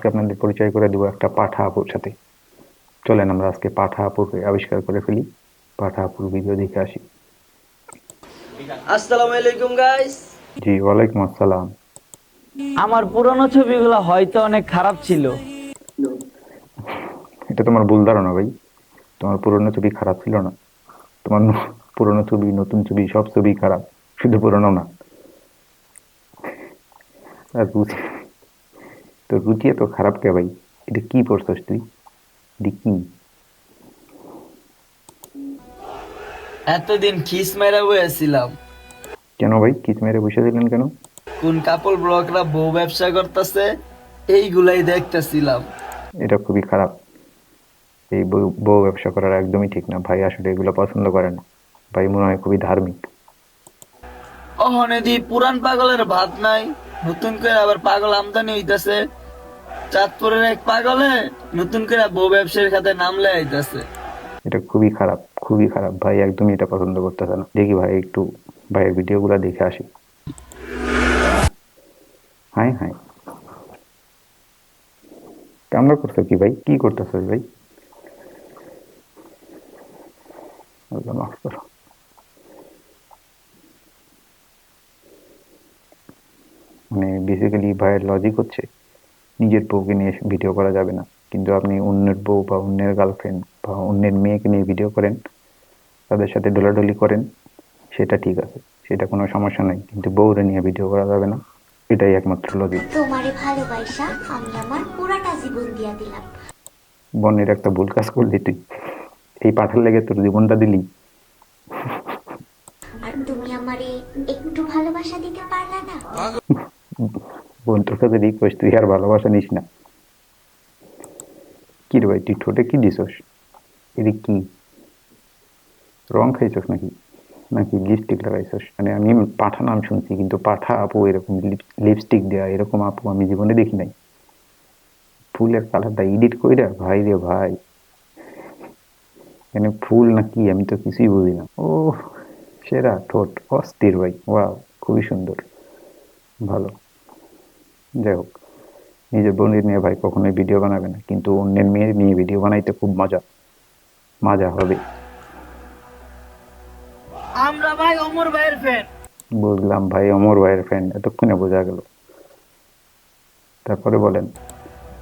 আজকে আপনাদের পরিচয় করে দেবো একটা পাঠা আপুর সাথে। চলেন আমরা আজকে পাঠা আপুকে আবিষ্কার করে ফেলি। পাঠা আপুর ভিডিও দেখে আসি। আসসালামু আলাইকুম গাইস জি ওয়ালাইকুম আসসালাম। আমার পুরনো ছবিগুলো হয়তো অনেক খারাপ ছিল। এটা তোমার ভুল ধারণা ভাই। তোমার পুরনো ছবি খারাপ ছিল না। তোমার পুরনো ছবি নতুন ছবি সব ছবি খারাপ। শুধু পুরনো না। আর রুচি তো রুচি এত খারাপ কে ভাই? এটা কি পড়ছস তুই? এটা কি? এতদিন খিস মেরা বয়েছিলাম কেন ভাই? কিস মেরে বসে দিলেন কেন? কোন কাপড় ব্লকরা বউ ব্যবসা করতেছে এইগুলাই দেখতেছিলাম। এটা খুবই খারাপ। এই বউ ব্যবসা করার একদমই ঠিক না। ভাই আসলে এগুলো পছন্দ করে না। ভাই মনে হয় খুবই ধার্মিক। ওহনে দি পুরান পাগলের ভাত নাই নতুন করে আবার পাগল আমদানি হইতাছে। চাঁদপুরের এক পাগলে নতুন করে বউ ব্যবসার খাতে নামলে আইতাছে এটা খুবই খারাপ খুবই খারাপ। ভাই একদমই এটা পছন্দ করতেছে না। দেখি ভাই, একটু ভাইয়ের ভিডিও ভিডিওগুলো দেখে আসি। Hi hi. কামড়া করছ কি ভাই? কি করতেছো ভাই? করো। মানে বেসিক্যালি ভাইয়ের লজিক হচ্ছে নিজের বউকে নিয়ে ভিডিও করা যাবে না। কিন্তু আপনি অন্যের বউ বা অন্যের গার্লফ্রেন্ড বা অন্যের মেয়েকে নিয়ে ভিডিও করেন তাদের সাথে ডোলাডলি করেন সেটা ঠিক আছে সেটা কোনো সমস্যা নাই। কিন্তু বউরে নিয়ে ভিডিও করা যাবে না এটাই একমাত্র লজিক তোমারে ভালোবাসা আমি আমার পুরাটা জীবন দিয়া দিলাম। বনের একটা ভুল কাজ করলি তুই এই পাঠার লেগে তোর জীবনটা দিলি। আর তুমি আমারে একটু ভালোবাসা দিতে পারলা না? বোন তোর কাছে রিকোয়েস্ট তুই আর ভালোবাসা নিস না। কি রে ভাই, তুই ঠোঁটে কি দিছস? এটা কি? রং খাইছস নাকি? নাকি লিপস্টিক লাগাইছস? মানে আমি পাঠা নাম শুনছি, কিন্তু পাঠা আপু এরকম লিপস্টিক দেওয়া এরকম আপু আমি জীবনে দেখি নাই। ফুলের কালারটা এডিট কইরা, ভাই রে ভাই। এখানে ফুল না কি, আমি তো কিছুই বুঝি না। ও সেরা ঠোঁট, অস্থির ভাই, ওয়াও, খুবই সুন্দর। ভালো। যাই হোক নিজের বোনের নিয়ে ভাই কখনোই ভিডিও বানাবে না কিন্তু অন্যের মেয়ের নিয়ে ভিডিও বানাইতে খুব মজা। মজা হবে। আমরা ভাই অমর ভাইয়ের ফ্যান বুঝলাম ভাই অমর ভাইয়ের ফ্রেন্ড এতক্ষণে বোঝা গেল। তারপরে বলেন।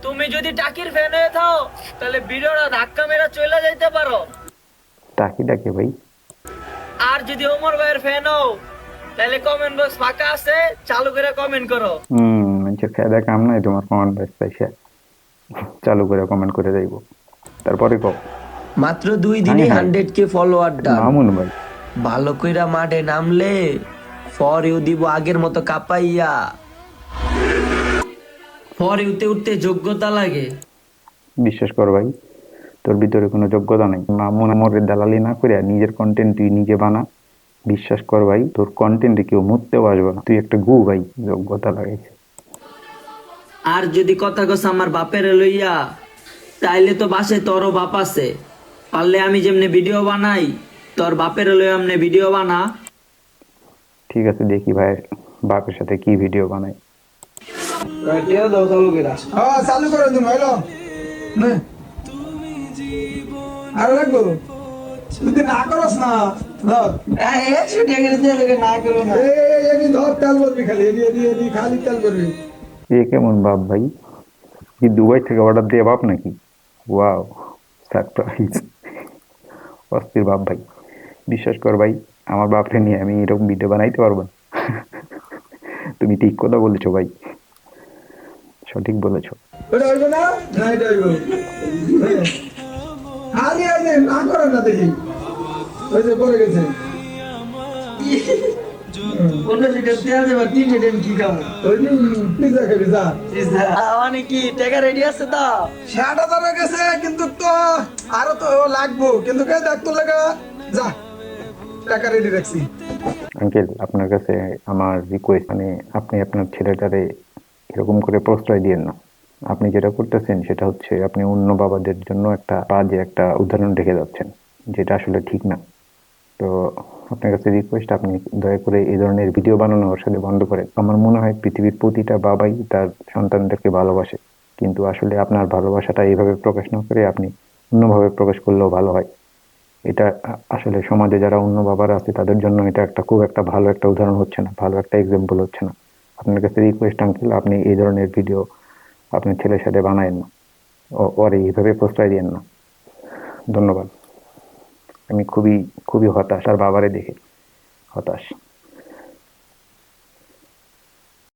তুমি যদি টাকির ফ্যান হয়ে থাও তাহলে ভিডিওটা ধাক্কা মেরা চলে যাইতে পারো। টাকি ডাকে ভাই। আর যদি ওমর ভাইয়ের ফ্যান হও তাহলে কমেন্ট বক্স ফাঁকা আছে চালু করে কমেন্ট করো। হুম। মানুষের খেয়ে কাম নাই তোমার কমেন্ট বক্স পাইছে। চালু করে কমেন্ট করে যাইব তারপরে কও। মাত্র দুই দিনে। Hundred K follower done Mamun ভাই। ভালো কইরা মাঠে নামলে ফর ইউ দিব আগের মতো কাপাইয়া। ফর ইউতে উঠতে যোগ্যতা লাগে। বিশ্বাস কর ভাই তোর ভিতরে কোনো যোগ্যতা নাই। মামুন আমরের দালালি না করে নিজের কন্টেন্ট তুই নিজে বানা। বিশ্বাস কর ভাই তোর কন্টেন্টে কেউ মুততেও আসবে না। তুই একটা গু ভাই যোগ্যতা লাগাইছে। আর যদি কথা কস আমার বাপের লইয়া তাইলে তো বাসে তোরও বাপ আছে। পারলে আমি যেমনে ভিডিও বানাই তোর বাপের লইয়া আমনে ভিডিও বানা। ঠিক আছে দেখি ভাই বাপের সাথে কি ভিডিও বানাই। হ্যাঁ চালু করে দিন হইল? নে। লাগবো? না করস না ধর। এই, এই, এই, এই, ধর তেল করবি খালি এদি এদি এদি খালি তেল করবি এ কেমন বাপ ভাই? কি দুবাই থেকে অর্ডার দিয়ে বাপ নাকি? ওয়াও সারপ্রাইজ অস্থির বাপ ভাই। বিশ্বাস কর ভাই, আমার বাপরে নিয়ে আমি এরকম ভিডিও বানাইতে পারব না। তুমি ঠিক কথা বলেছ ভাই। সঠিক বলেছ। না দেখি। গেছে। ওই যে পিজা খাবি যা। মানে কি টাকা রেডি আছে তো? ষাট হাজার গেছে কিন্তু তো আরও তো লাগবো। কিন্তু কে দেখ লাগা? যা টাকা রেডি রাখছি। আঙ্কেল আপনার কাছে আমার রিকোয়েস্ট মানে আপনি আপনার ছেলেটারে এরকম করে প্রশ্রয় দিয়েন না। আপনি যেটা করতেছেন সেটা হচ্ছে আপনি অন্য বাবাদের জন্য একটা বাজে একটা উদাহরণ রেখে যাচ্ছেন যেটা আসলে ঠিক না। তো আপনার কাছে রিকোয়েস্ট আপনি দয়া করে এই ধরনের ভিডিও বানানো ওর সাথে বন্ধ করেন আমার মনে হয় পৃথিবীর প্রতিটা বাবাই তার সন্তানদেরকে ভালোবাসে। কিন্তু আসলে আপনার ভালোবাসাটা এইভাবে প্রকাশ না করে আপনি অন্যভাবে প্রকাশ করলেও ভালো হয়। এটা আসলে সমাজে যারা অন্য বাবারা আছে, তাদের জন্য এটা একটা খুব একটা ভালো একটা উদাহরণ হচ্ছে না, ভালো একটা এক্সাম্পল হচ্ছে না। আপনার কাছে রিকোয়েস্ট আঙ্কেল আপনি এই ধরনের ভিডিও আপনার ছেলের সাথে বানায়েন না। ওর এইভাবে প্রশ্রয় দিয়েন না। ধন্যবাদ। আমি খুবই খুবই হতাশ আর বাবারে দেখে হতাশ।